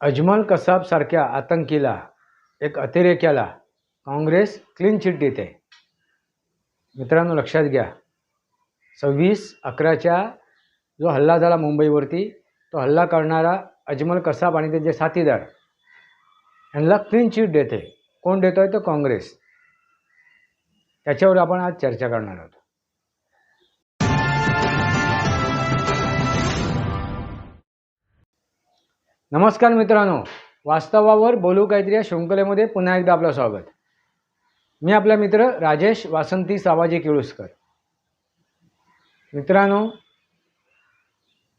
अजमल कसाबसारख्या आतंकीला एक अतिरेक्याला Congress clean chit देते. मित्रांनो लक्षात घ्या. सव्वीस अकराच्या जो हल्ला झाला मुंबईवरती तो हल्ला करणारा अजमल कसाब आणि त्याचे साथीदार यांना क्लीन चिट देते. कोण देतो आहे तो काँग्रेस. त्याच्यावर आपण आज चर्चा करणार आहोत. नमस्कार मित्रांनो वास्तवावर बोलू काहीतरी या शृंखलेमध्ये पुन्हा एकदा आपलं स्वागत. मी आपला मित्र राजेश वासंती सावाजी किळुसकर मित्रांनो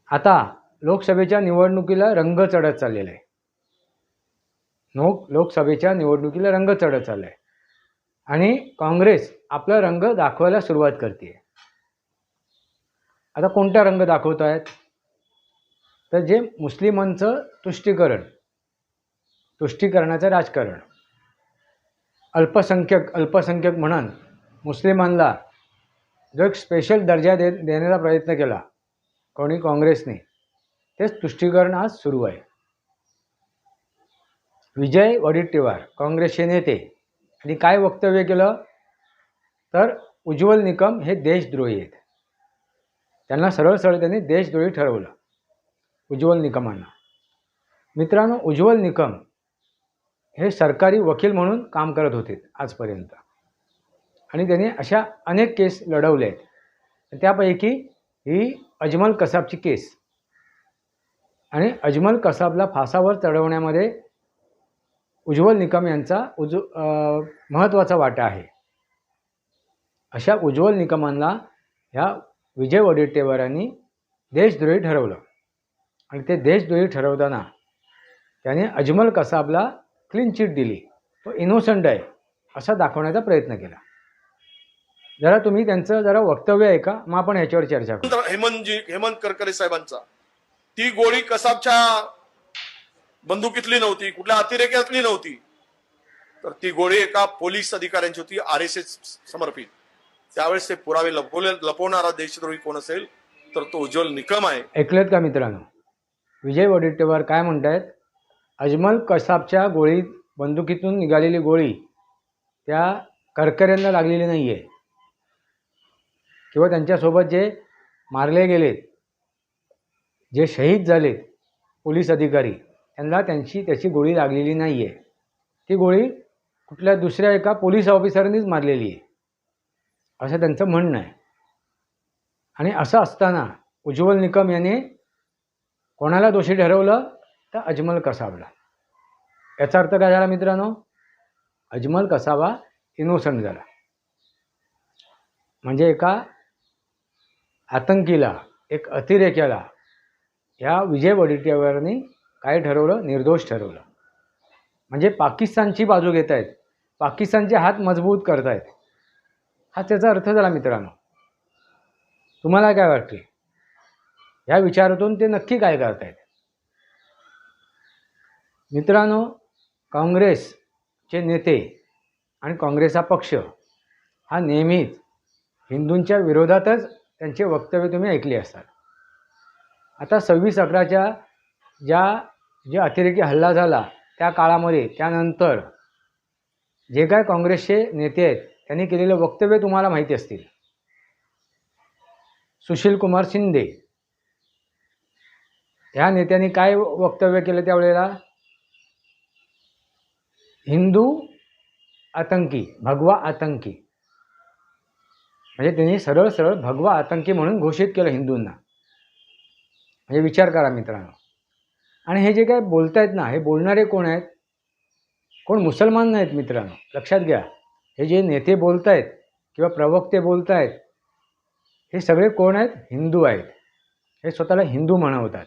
आता लोकसभेच्या निवडणुकीला रंग चढत चाललेला आहे. लोक लोकसभेच्या निवडणुकीला रंग चढत चालला आहे आणि काँग्रेस आपला रंग दाखवायला सुरुवात करते आता कोणता रंग दाखवत आहेत तर जे मुस्लिमांचं तुष्टीकरण तुष्टीकरणाचं राजकारण अल्पसंख्यक अल्पसंख्यक म्हणून मुस्लिमांना जो एक स्पेशल दर्जा दे देण्याचा प्रयत्न केला कोणी काँग्रेसने तेच तुष्टीकरण आज सुरू आहे. विजय वडेट्टीवार काँग्रेसचे नेते आणि काय वक्तव्य केलं? तर उज्ज्वल निकम हे देशद्रोही आहेत. त्यांना सरळ सरळ त्यांनी देशद्रोही ठरवलं. उज्ज्वल निकमांना मित्रांनो उज्ज्वल निकम हे सरकारी वकील म्हणून काम करत होते आजपर्यंत. आणि त्यांनी अशा अनेक केस लढवले आहेत. त्यापैकी ही अजमल कसाबची केस. आणि अजमल कसाबला फासावर चढवण्यामध्ये उज्ज्वल निकम यांचा उज महत्त्वाचा वाटा आहे. अशा उज्ज्वल निकमांना ह्या विजय वडेट्टेवारांनी देशद्रोही ठरवलं. आणि ते देशद्रोही ठरवताना त्याने अजमल कसाबला क्लीन चिट दिली. तो इनोसंट आहे असा दाखवण्याचा प्रयत्न केला. जरा तुम्ही त्यांचं जरा वक्तव्य आहे का मग आपण ह्याच्यावर चर्चा करू. हेमंतजी हेमंत करकरे साहेबांचा. ती गोळी कसाबच्या बंदुकीतली नव्हती कुठल्या अतिरेक्यातली नव्हती. तर ती गोळी एका पोलीस अधिकाऱ्यांची होती आर एस एस समर्पित. त्यावेळेस ते पुरावे लपवले लपवणारा देशद्रोही कोण असेल तर तो उज्ज्वल निकम आहे. ऐकलेत का मित्रांनो? विजय वडेट्टीवार काय म्हणत आहेत अजमल कसाबच्या गोळीत बंदुकीतून निघालेली गोळी त्या करकऱ्यांना लागलेली नाही आहे किंवा त्यांच्यासोबत जे मारले गेलेत जे शहीद झालेत पोलीस अधिकारी त्यांना त्यांची त्याची गोळी लागलेली नाही आहे ती गोळी कुठल्या दुसऱ्या एका पोलीस ऑफिसरनीच मारलेली आहे असं त्यांचं म्हणणं आहे. आणि असं असताना उज्ज्वल निकम याने कोणाला दोषी ठरवलं? तर अजमल कसाबला. याचा अर्थ काय झाला मित्रांनो? अजमल कसाबा इनोसंट झाला. म्हणजे एका आतंकीला एक अतिरेक्याला या विजय वडेट्टीवारांनी काय ठरवलं? निर्दोष ठरवलं. म्हणजे पाकिस्तानची बाजू घेत आहेत पाकिस्तानचे हात मजबूत करत आहेत हा त्याचा अर्थ झाला मित्रांनो. तुम्हाला काय वाटते ह्या विचारातून ते नक्की काय करतायत? मित्रांनो काँग्रेसचे नेते आणि काँग्रेस हा पक्ष हा नेहमीच हिंदूंच्या विरोधातच त्यांचे वक्तव्य तुम्ही ऐकले असतात. आता सव्वीस अकराच्या ज्या जे अतिरेकी हल्ला झाला त्या काळामध्ये त्यानंतर जे काय काँग्रेसचे नेते आहेत त्यांनी केलेले वक्तव्य तुम्हाला माहिती असतील. सुशील कुमार शिंदे ह्या नेत्यांनी काय वक्तव्य केलं त्यावेळेला? हिंदू आतंकी भगवा आतंकी. म्हणजे त्यांनी सरळ सरळ भगवा आतंकी म्हणून घोषित केलं हिंदूंना. म्हणजे विचार करा मित्रांनो. आणि हे जे काय बोलतायत ना हे बोलणारे कोण आहेत? कोण मुसलमान नाहीत मित्रांनो. लक्षात घ्या. हे जे नेते बोलत आहेत किंवा प्रवक्ते बोलत आहेत हे सगळे कोण आहेत? हिंदू आहेत. हे स्वतःला हिंदू म्हणवतात.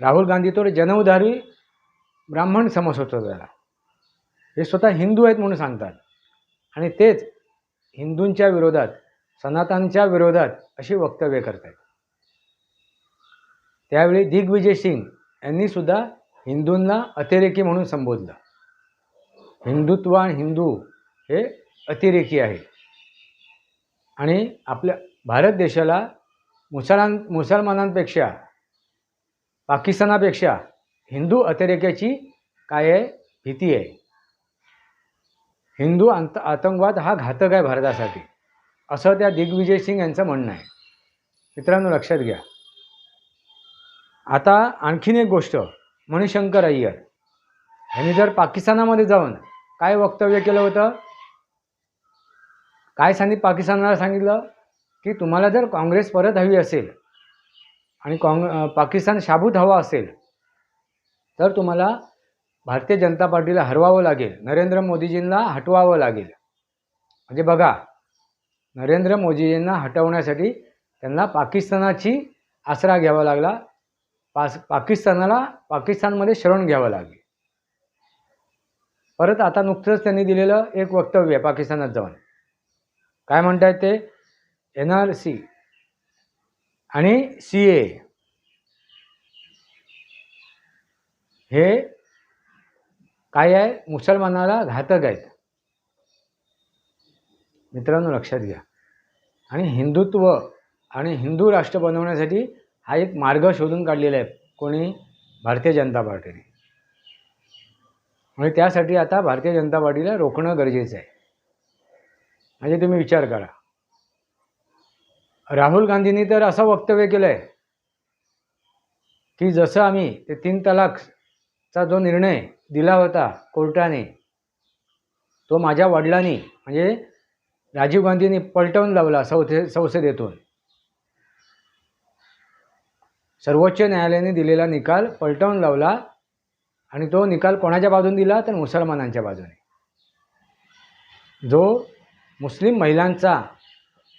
राहुल गांधी तर जनउधारी ब्राह्मण समाज होतो त्याला हे स्वतः हिंदू आहेत म्हणून सांगतात. आणि तेच हिंदूंच्या विरोधात सनातनच्या विरोधात अशी वक्तव्य करत आहेत त्यावेळी दिग्विजय सिंग यांनीसुद्धा हिंदूंना अतिरेकी म्हणून संबोधलं. हिंदुत्व आणि हिंदू हे अतिरेकी आहे आणि आपल्या भारत देशाला मुसलां मुसलमानांपेक्षा पाकिस्तानापेक्षा हिंदू अतिरेक्याची काय आहे? भीती आहे. हिंदू आंत आतंकवाद हा घातक आहे भारतासाठी. असं त्या दिग्विजय सिंग यांचं म्हणणं आहे. मित्रांनो लक्षात घ्या. आता आणखीन एक गोष्ट मणिशंकर अय्यर. यांनी जर पाकिस्तानामध्ये जाऊन काय वक्तव्य केलं होतं? काय सांगित पाकिस्तानाला सांगितलं? की तुम्हाला जर काँग्रेस परत हवी असेल आणि काँग पाकिस्तान शाबूत हवा असेल तर तुम्हाला भारतीय जनता पार्टीला हरवावं लागेल. नरेंद्र मोदीजींना हटवावं लागेल. म्हणजे बघा नरेंद्र मोदीजींना हटवण्यासाठी त्यांना पाकिस्तानाची आसरा घ्यावा लागला. पास पाकिस्तानाला पाकिस्तानमध्ये शरण घ्यावं लागेल. परत आता नुकतंच त्यांनी दिलेलं एक वक्तव्य आहे पाकिस्तानात जाऊन. काय म्हणतायत ते? N R C. आणि सी ए हे काय आहे? मुसलमानाला घातक आहेत. मित्रांनो लक्षात घ्या. आणि हिंदुत्व आणि हिंदू राष्ट्र बनवण्यासाठी हा एक मार्ग शोधून काढलेला आहे कोणी? भारतीय जनता पार्टीने. आणि त्यासाठी आता भारतीय जनता पार्टीला रोखणं गरजेचं आहे. म्हणजे तुम्ही विचार करा. राहुल गांधींनी तर असं वक्तव्य केलं आहे की जसं आम्ही ते तीन तलाकचा जो निर्णय दिला होता कोर्टाने तो माझ्या वडिलांनी म्हणजे राजीव गांधींनी पलटवून लावला संथे संसदेतून. सर्वोच्च न्यायालयाने दिलेला निकाल पलटवून लावला आणि तो निकाल कोणाच्या बाजूने दिला तर मुसलमानांच्या बाजूने. जो मुस्लिम महिलांचा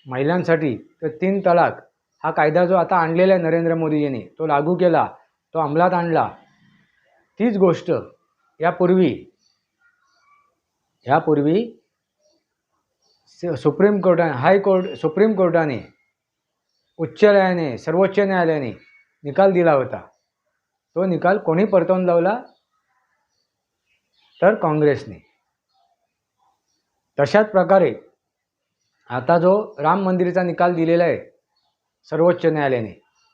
महिलांसाठी तर तीन तलाक. हा कायदा जो आता आणलेला आहे नरेंद्र मोदीजींनी तो लागू केला तो अंमलात आणला. तीच गोष्ट यापूर्वी यापूर्वी सुप्रीम कोर्टाने हायकोर्ट सुप्रीम कोर्टाने उच्च न्यायालयाने सर्वोच्च न्यायालयाने निकाल दिला होता. तो निकाल कोणी परतवून लावला? तर काँग्रेसने. तशाच प्रकारे आता जो राम मंदिराचा निकाल दिलेला आहे सर्वोच्च न्यायालयाने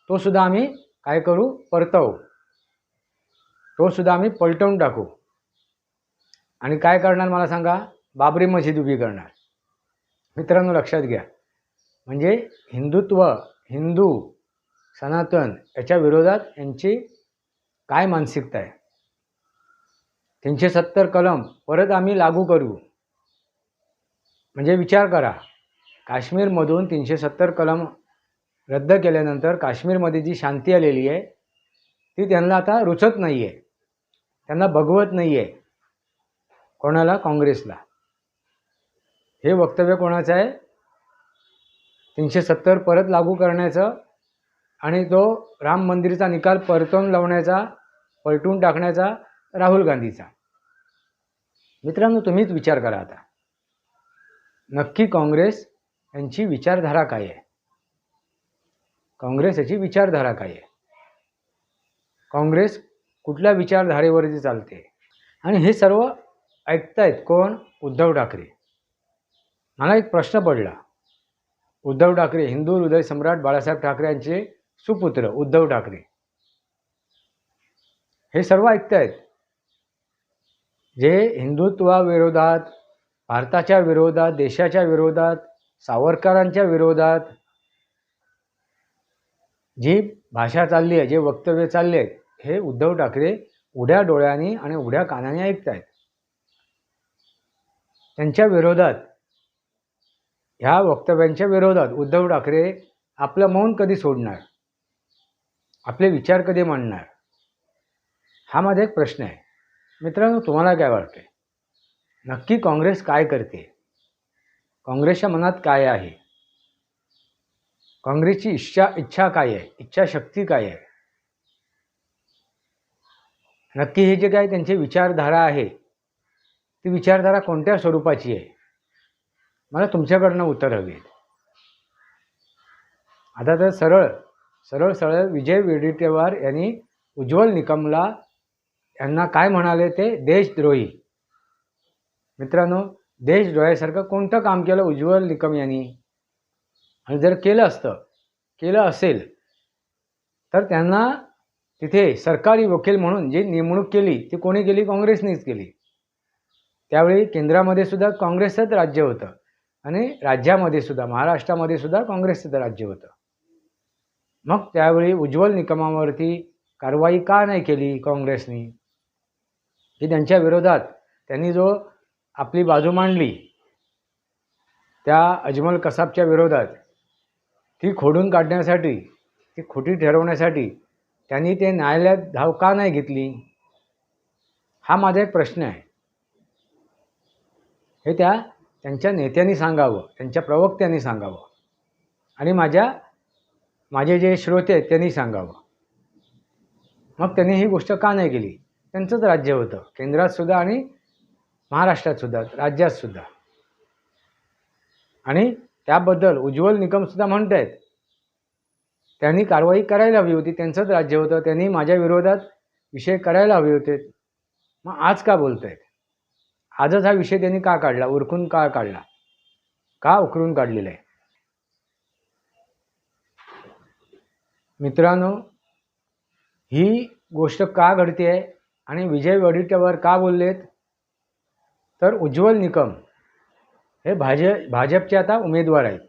तो सुद्धा आम्ही काय करू? परतवू. तोसुद्धा आम्ही पलटवून टाकू. आणि काय करणार मला सांगा? बाबरी मशीद उभी करणार. मित्रांनो लक्षात घ्या. म्हणजे हिंदुत्व हिंदू सनातन याच्या विरोधात यांची काय मानसिकता आहे? तीनशे सत्तर कलम परत आम्ही लागू करू. म्हणजे विचार करा. काश्मीरमधून तीनशे सत्तर कलम रद्द केल्यानंतर काश्मीरमध्ये जी शांती आलेली आहे ती त्यांना आता रुचत नाही आहे त्यांना बघवत नाही आहे कोणाला? काँग्रेसला. हे वक्तव्य कोणाचं आहे? तीनशे सत्तर परत लागू करण्याचं आणि तो राम मंदिरचा निकाल परतून लावण्याचा पलटून टाकण्याचा राहुल गांधीचा. मित्रांनो तुम्हीच विचार करा आता. नक्की काँग्रेस यांची विचारधारा काय आहे? काँग्रेस याची विचारधारा काय आहे? काँग्रेस कुठल्या विचारधारेवरती चालते? आणि हे सर्व ऐकतायत कोण? उद्धव ठाकरे. मला एक प्रश्न पडला. उद्धव ठाकरे हिंदू हृदय सम्राट बाळासाहेब ठाकरे यांचे सुपुत्र उद्धव ठाकरे. हे सर्व ऐकतायत. जे हिंदुत्वाविरोधात भारताच्या विरोधात देशाच्या विरोधात सावरकरांच्या विरोधात जी भाषा चालली आहे जे वक्तव्य चालले आहेत हे उद्धव ठाकरे उड्या डोळ्यांनी आणि उड्या कानाने ऐकतायत. त्यांच्या विरोधात ह्या वक्तव्यांच्या विरोधात उद्धव ठाकरे आपलं मौन कधी सोडणार? आपले विचार कधी मांडणार? हा माझा एक प्रश्न आहे. मित्रांनो तुम्हाला काय वाटते नक्की काँग्रेस काय करते? काँग्रेसच्या मनात काय आहे? काँग्रेसची इच्छा इच्छा काय आहे? इच्छाशक्ती काय आहे? नक्की हे जे काय त्यांची विचारधारा आहे ती विचारधारा कोणत्या स्वरूपाची आहे? मला तुमच्याकडनं उत्तर हवी आहेत आता तर सरळ सरळ सरळ विजय वडेट्टीवार यांनी उज्ज्वल निकमला यांना काय म्हणाले ते? देशद्रोही. मित्रांनो देश डोळ्यासारखं कोणतं काम केलं? उज्ज्वल निकम यांनी. आणि जर केलं असतं केलं असेल तर त्यांना तिथे सरकारी वकील म्हणून जी नेमणूक केली ती कोणी केली? काँग्रेसनेच केली. त्यावेळी केंद्रामध्ये सुद्धा काँग्रेसच राज्य होतं. आणि राज्यामध्ये सुद्धा महाराष्ट्रामध्ये सुद्धा काँग्रेसचं राज्य होतं. मग त्यावेळी उज्ज्वल निकमावरती कारवाई का नाही केली काँग्रेसनी? की त्यांच्या विरोधात त्यांनी जो आपली बाजू मांडली त्या अजमल कसाबच्या विरोधात ती खोडून काढण्यासाठी ती खोटी ठरवण्यासाठी त्यांनी ते न्यायालयात धाव का नाही घेतली? हा माझा एक प्रश्न आहे. हे त्या त्यांच्या नेत्यांनी सांगावं त्यांच्या प्रवक्त्यांनी सांगावं. आणि माझ्या माझे जे श्रोते आहेत त्यांनी सांगावं. मग त्यांनी ही गोष्ट का नाही केली? त्यांचंच राज्य होतं. केंद्रात सुद्धा आणि महाराष्ट्रात सुद्धा राज्यात सुद्धा. आणि त्याबद्दल उज्ज्वल निकम सुद्धा म्हणत आहेत त्यांनी कारवाई करायला हवी होती त्यांचंच राज्य होतं. त्यांनी माझ्या विरोधात विषय करायला हवे होते. मग आज का बोलत आहेत आजच हा विषय त्यांनी का काढला? उरकून का काढला? का उकरून काढलेला आहे? मित्रांनो ही गोष्ट का घडते आहे आणि विजय वडेट्टीवार का बोललेत? तर उज्ज्वल निकम हे भाज भाजपचे आता उमेदवार आहेत.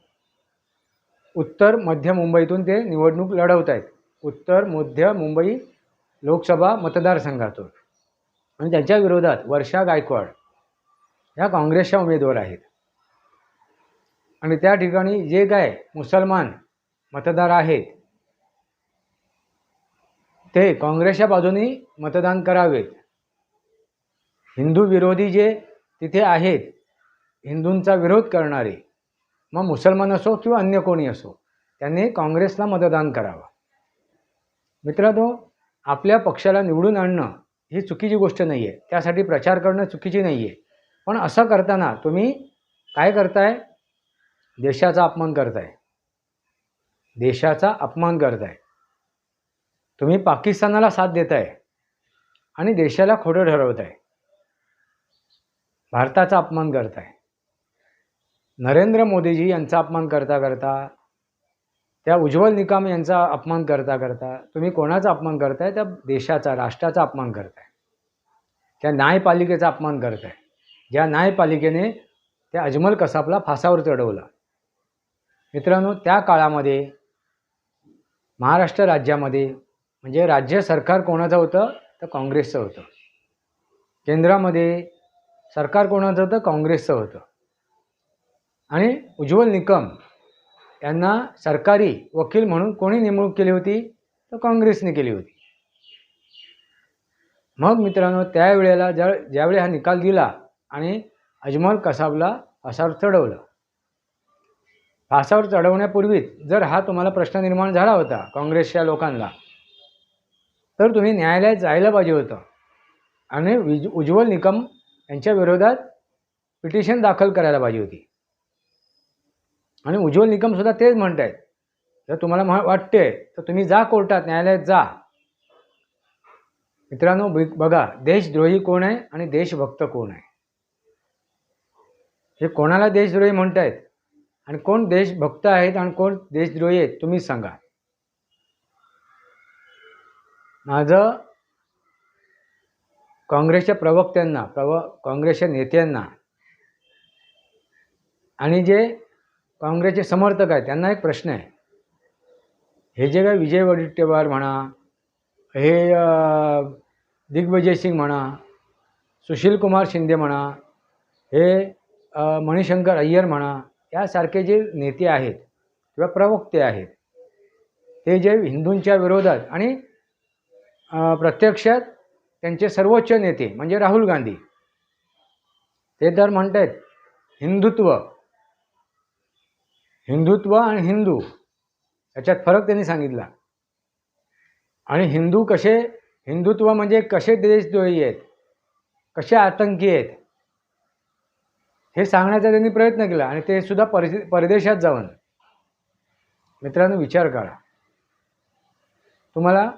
उत्तर मध्य मुंबईतून ते निवडणूक लढवत आहेत. उत्तर मध्य मुंबई लोकसभा मतदारसंघातून. आणि त्यांच्या विरोधात वर्षा गायकवाड ह्या काँग्रेसच्या उमेदवार आहेत. आणि त्या ठिकाणी जे काय मुसलमान मतदार आहेत ते काँग्रेसच्या बाजूनी मतदान करावेत. हिंदू विरोधी जे तिथे आहेत. हिंदूंचा विरोध करणारे. मग मुसलमान असो किंवा अन्य कोणी असो त्यांनी काँग्रेसला मतदान करावं. मित्रांनो आपल्या पक्षाला निवडून आणणं ही चुकीची गोष्ट नाही आहे त्यासाठी प्रचार करणं चुकीची नाही आहे पण असं करताना तुम्ही काय करताय? देशाचा अपमान करताय. देशाचा अपमान करताय. तुम्ही पाकिस्तानाला साथ देताय. आणि देशाला खोटं ठरवताय. भारताचा अपमान करत आहे नरेंद्र मोदीजी यांचा अपमान करता करता त्या उज्ज्वल निकाम यांचा अपमान करता करता तुम्ही कोणाचा अपमान करताय? त्या देशाचा राष्ट्राचा अपमान करताय. त्या न्यायपालिकेचा अपमान करताय. ज्या न्यायपालिकेने त्या अजमल कसाबला फासावर चढवलं. मित्रांनो त्या काळामध्ये महाराष्ट्र राज्यामध्ये म्हणजे राज्य सरकार कोणाचं होतं? तर काँग्रेसचं होतं. केंद्रामध्ये सरकार कोणाचं होतं? काँग्रेसचं होतं. आणि उज्ज्वल निकम यांना सरकारी वकील म्हणून कोणी नेमणूक केली होती? तर काँग्रेसने केली होती. मग मित्रांनो त्यावेळेला ज्या ज्यावेळी हा निकाल दिला आणि अजमल कसाबला फासावर चढवलं. फासावर चढवण्यापूर्वीच जर हा तुम्हाला प्रश्न निर्माण झाला होता काँग्रेसच्या लोकांना तर तुम्ही न्यायालयात जायला पाहिजे होतं. आणि विज उज्ज्वल निकम यांच्या विरोधात पिटिशन दाखल करायला पाहिजे होती. आणि उज्ज्वल निकमसुद्धा तेच म्हणत आहेत जर तुम्हाला म्ह वाटते तर तुम्ही जा कोर्टात न्यायालयात जा. मित्रांनो बघा देशद्रोही कोण आहे आणि देशभक्त कोण आहे? हे कोणाला देशद्रोही म्हणतायत? आणि कोण देशभक्त आहेत आणि कोण देशद्रोही आहेत तुम्ही सांगा. माझं काँग्रेसच्या प्रवक्त्यांना प्रव काँग्रेसच्या नेत्यांना आणि जे काँग्रेसचे समर्थक आहेत त्यांना एक प्रश्न आहे. हे जे काय विजय वडेट्टीवार म्हणा हे दिग्विजय सिंग म्हणा सुशील कुमार शिंदे म्हणा हे मणिशंकर अय्यर म्हणा यासारखे जे नेते आहेत किंवा प्रवक्ते आहेत ते जे हिंदूंच्या विरोधात आणि प्रत्यक्षात त्यांचे सर्वोच्च नेते म्हणजे राहुल गांधी. ते तर म्हणत आहेत हिंदुत्व. हिंदुत्व आणि हिंदू याच्यात फरक त्यांनी सांगितला. आणि हिंदू कसे हिंदुत्व म्हणजे कसे देशद्रोही आहेत कसे आतंकी आहेत हे सांगण्याचा त्यांनी प्रयत्न केला आणि ते सुद्धा परदे परदेशात जाऊन. मित्रांनो विचार करा तुम्हाला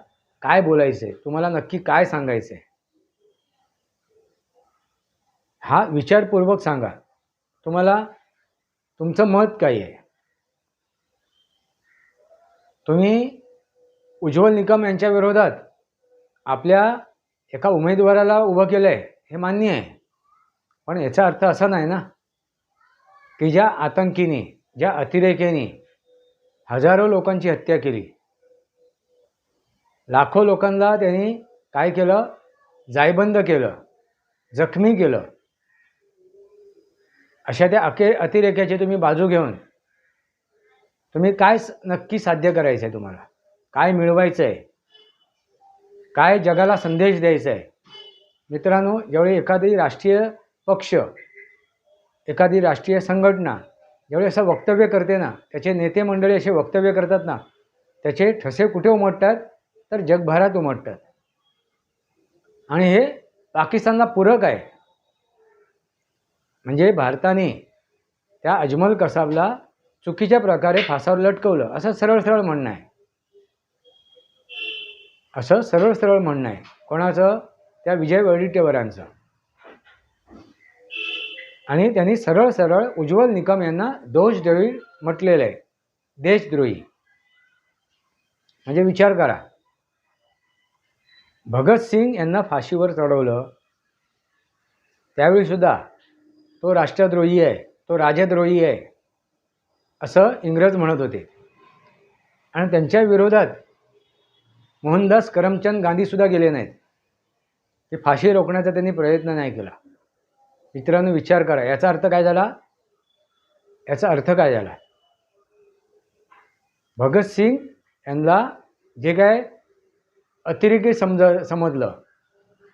काय बोलायचे तुम्हाला नक्की काय सांगायचं आहे हा विचारपूर्वक सांगा. तुम्हाला तुमचं मत काय आहे? तुम्ही उज्ज्वल निकम यांच्या विरोधात आपल्या एका उमेदवाराला उभं केलं आहे हे मान्य आहे. पण याचा अर्थ असा नाही ना की ज्या आतंकीने ज्या अतिरेक्याने हजारो लोकांची हत्या केली लाखो लोकांना त्यांनी काय केलं? जायबंद केलं. जखमी केलं. अशा त्या अके अतिरेक्याची तुम्ही बाजू घेऊन तुम्ही काय नक्की साध्य करायचं आहे तुम्हाला? काय मिळवायचं आहे काय जगाला संदेश द्यायचा आहे मित्रांनो ज्यावेळी एखादी राष्ट्रीय पक्ष एखादी राष्ट्रीय संघटना ज्यावेळी असं वक्तव्य करते ना त्याचे नेते मंडळी असे वक्तव्य करतात ना त्याचे ठसे कुठे उमटतात? तर जगभरात उमटतात. आणि हे पाकिस्तानला पूरक आहे. म्हणजे भारताने त्या अजमल कसाबला चुकीच्या प्रकारे फासावर लटकवलं. असं सरळ सरळ म्हणणं आहे. असं सरळ सरळ म्हणणं आहे. कोणाचं? त्या विजय वडेट्टीवारांचं. आणि त्यांनी सरळ सरळ उज्ज्वल निकम यांना दोषद्रोही म्हटलेलं आहे. देशद्रोही. म्हणजे विचार करा. भगतसिंग यांना फाशीवर चढवलं. त्यावेळीसुद्धा तो राष्ट्रद्रोही आहे तो राजद्रोही आहे असं इंग्रज म्हणत होते. आणि त्यांच्या विरोधात मोहनदास करमचंद गांधीसुद्धा गेले नाहीत. ते फाशी रोखण्याचा त्यांनी प्रयत्न नाही केला. मित्रांनो विचार करा. याचा अर्थ काय झाला? याचा अर्थ काय झाला? भगतसिंग यांना जे काय अतिरेकी समज समजलं.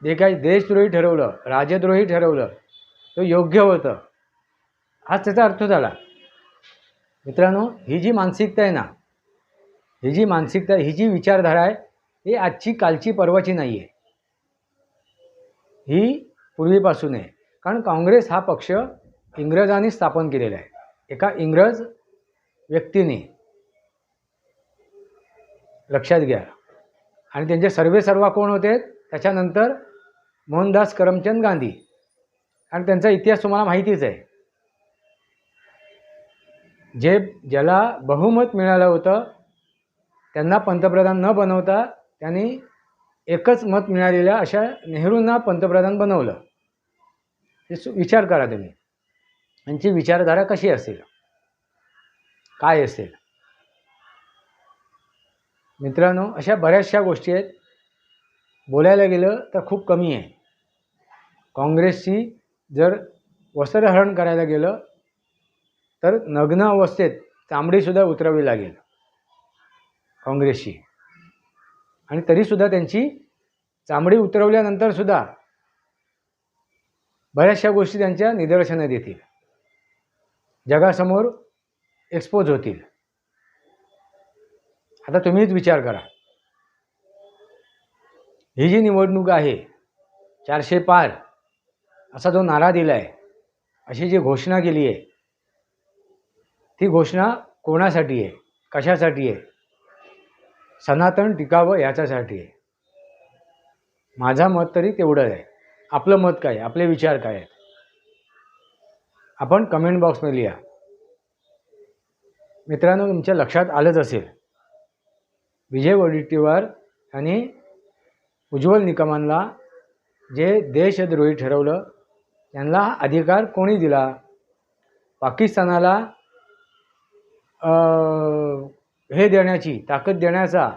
जे काही देशद्रोही ठरवलं राजद्रोही ठरवलं तो योग्य होतं. हाच त्याचा अर्थ झाला. मित्रांनो ही जी मानसिकता आहे ना ही जी मानसिकता ही जी विचारधारा आहे ही आजची कालची परवाची नाही आहे ही पूर्वीपासून आहे. कारण काँग्रेस हा पक्ष इंग्रजांनी स्थापन केलेला आहे. एका इंग्रज व्यक्तीने. लक्षात घ्या. आणि त्यांचे सर्वे सर्वा कोण होते? त्याच्यानंतर मोहनदास करमचंद गांधी. आणि त्यांचा इतिहास तुम्हाला माहितीच आहे. जे ज्याला बहुमत मिळालं होतं त्यांना पंतप्रधान न बनवता त्यांनी एकच मत मिळालेल्या अशा नेहरूंना पंतप्रधान बनवलं. हे सु- विचार करा तुम्ही. यांची विचारधारा कशी असेल? काय असेल? मित्रांनो अशा बऱ्याचशा गोष्टी आहेत. बोलायला गेलं तर खूप कमी आहे. काँग्रेसची जर वस्त्रहरण करायला गेलं तर नग्न अवस्थेत चामडीसुद्धा उतरावी लागेल काँग्रेसची आणि तरीसुद्धा त्यांची चामडी उतरवल्यानंतरसुद्धा बऱ्याचशा गोष्टी त्यांच्या निदर्शनात येतील. जगासमोर एक्सपोज होतील. आता तुम्हीच विचार करा. ही जी निवडणूक आहे चारशे पार असा जो नारा दिला आहे अशी जी घोषणा केली आहे ती घोषणा कोणासाठी आहे? कशासाठी आहे? सनातन टिकावं याच्यासाठी आहे. माझा मत तरी तेवढं आहे. आपलं मत काय? आपले विचार काय आहेत? आपण कमेंट बॉक्समध्ये लिहा. मित्रांनो तुमच्या लक्षात आलंच असेल. विजय वडेट्टीवार आणि उज्ज्वल निकमांना जे देशद्रोही ठरवलं त्यांना हा अधिकार कोणी दिला? पाकिस्तानाला हे देण्याची ताकद देण्याचा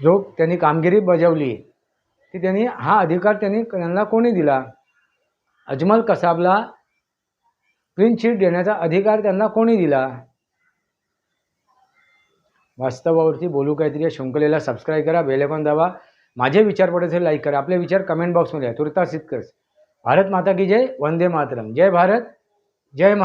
जो त्यांनी कामगिरी बजावली ती त्यांनी हा अधिकार त्यांनी त्यांना कोणी दिला? अजमल कसाबला क्लीन चिट देण्याचा अधिकार त्यांना कोणी दिला? वास्तवावरती बोलू काहीतरी या शृंखलेला सबस्क्राईब करा बेलेकॉन दाबा. माझे विचार पडत असेल लाईक करा. आपले विचार कमेंट बॉक्समध्ये आहे. तुर्तास इतकंच. भारत माता की जय वंदे मातरम. जय भारत जय महा